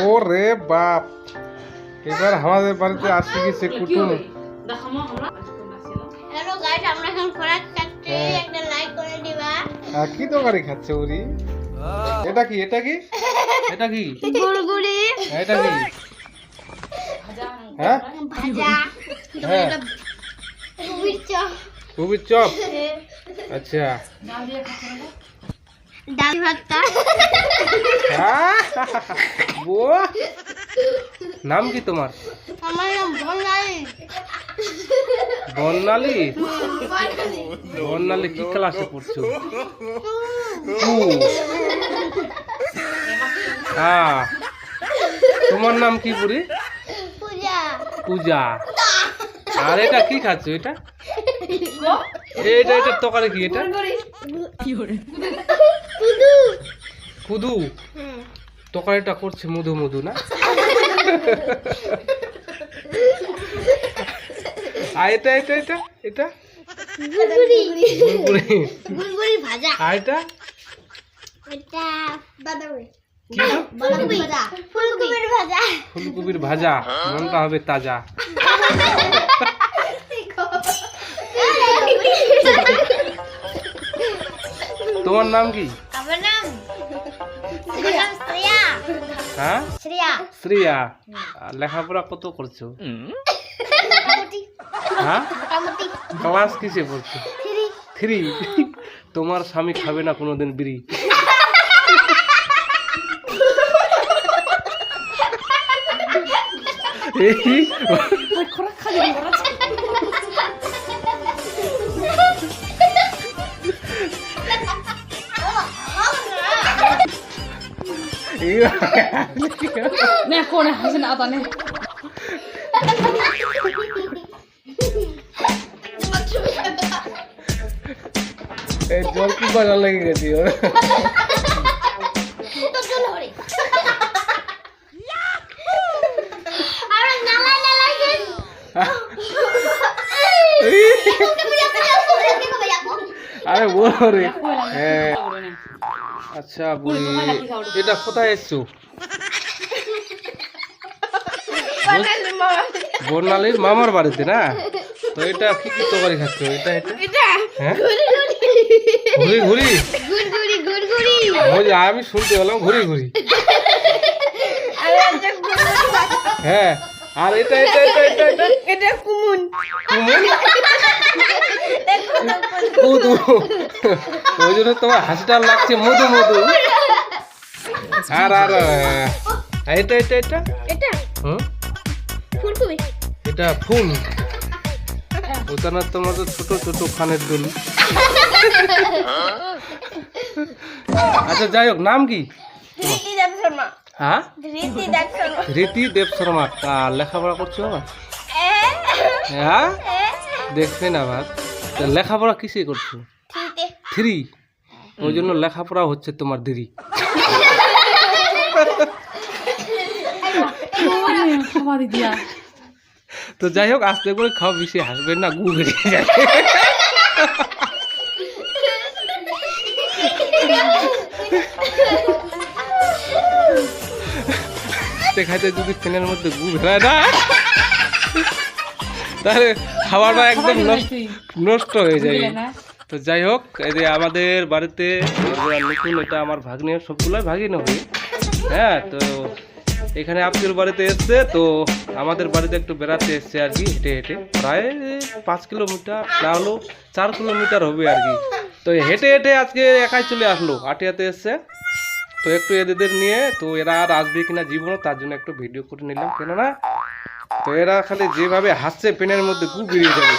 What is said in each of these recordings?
ও রে বাপ। এবার আমাদের বাড়িতে আসছে কি সে কুটুম? হ্যালো গাইস আমরা এখন খোরাক খাচ্ছি হ্যাঁ। একটা লাইক করে দিবা। আর কি তরকারি খাচ্ছে ওরি এটা কি এটা কি? এটা কি? গুড়গুড়ি। এটা কি? হ্যাঁ? ভাজা। হ্যাঁ। কুবির চপ। খুবই চপ? আচ্ছা। ডাল ভাতটা। আহ! বুয়া! নাম কি তোমার? আমার নাম বনাই বর্ণালী বর্ণালী কি ক্লাসে পড়ছো? হ্যাঁ। তোমার নাম কি পুরি পূজা। পূজা। আর এটা কি খাচ্ছ এটা? এটা এটা তরকারি কি এটা? পুদু কুদু হ্যাঁ তরকারিটা করছে মধু মধু না? আর এটা এটা এটা এটা। গুড়গুড়ি। গুড়গুড়ি। গুড়গুড়ি ভাজা। আর এটা? এটা বাদামি। ফুলকপির ভাজা। মনটা হবে তাজা। তোমার নাম কি? আমার নাম? হ্যাঁ? শ্রেয়া। শ্রিয়া। লেখাপড়া কত করছ? হ্যাঁ? ক্লাস কিসে পড়ছো? থ্রি। থ্রি? তোমার স্বামী খাবে না কোনোদিন বিড়ি? এই, এই, নে কোনে হাসি না তানে এই জল কি লেগে গেছি ওর। তো চলো হরে আমরা নালা নালা গেছি আরে হ্যাঁ। আচ্ছা বুড়ি এটা কোথায় এসছো? বর্ণালীর মামার বাড়িতে না? তো এটা কি কি তরকারি খাচ্ছ? এটা এটা? হ্যাঁ? ঘুরি ঘুরি আমি শুনতে পেলাম ঘুরি ঘুরি হ্যাঁ। আর এটা এটা এটা এটা এটা? এটা কুমুন। কুমুর কুদু ওই জন্য তোমার হাসিটা লাগছে মধু মধু। আর আর এটা এটা এটা এটা? হুম? ফুলকপি? এটা ফুল। ওটা না তোমার তো ছোট ছোট খানের দোল। আচ্ছা যাই হোক নাম কি? রীতি দেব শর্মা। হ্যাঁ? রীতি দেব শর্মা। শর্মা। তা লেখাপড়া করছ হ্যাঁ? দেখছেন আবার। লেখাপড়া কিসে করছ? থ্রি ওই জন্য লেখাপড়া হচ্ছে তোমার দেরি। তো যাই হোক, আস্তে করে খাও, বেশি হাসবেন না, গু বেরিয়ে যায় দেখাতে যদি ফ্যানের মধ্যে গু বেরায় না, তাহলে খাবারটা একদম নষ্ট হয়ে যায়। তো যাই হোক, এই যে আমাদের বাড়িতে নতুন, এটা আমার ভাগ্নে, সবগুলোই ভাগিনে হবে হ্যাঁ তো এখানে আপনার বাড়িতে এসছে, তো আমাদের বাড়িতে একটু বেড়াতে এসছে আর কি, হেঁটে হেঁটে। প্রায় পাঁচ কিলোমিটার, না হলেও চার কিলোমিটার হবে আর কি। তো হেঁটে হেঁটে আজকে একাই চলে আসলো আটিয়াতে এসছে। তো একটু এদের নিয়ে, তো এরা আর আসবে কিনা জীবনও তার জন্য একটু ভিডিও করে নিলাম, কেননা তো এরা খালি যেভাবে হাসছে, পেনের মধ্যে গু বেরিয়ে যাবে।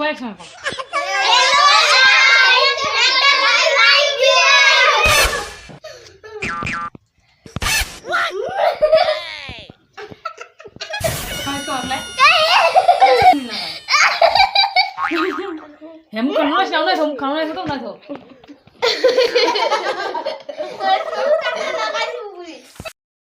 সবাই একসঙ্গে কর। খাই তো আগলাই হেম কানো আছে না হেম কানো আছে তো না তো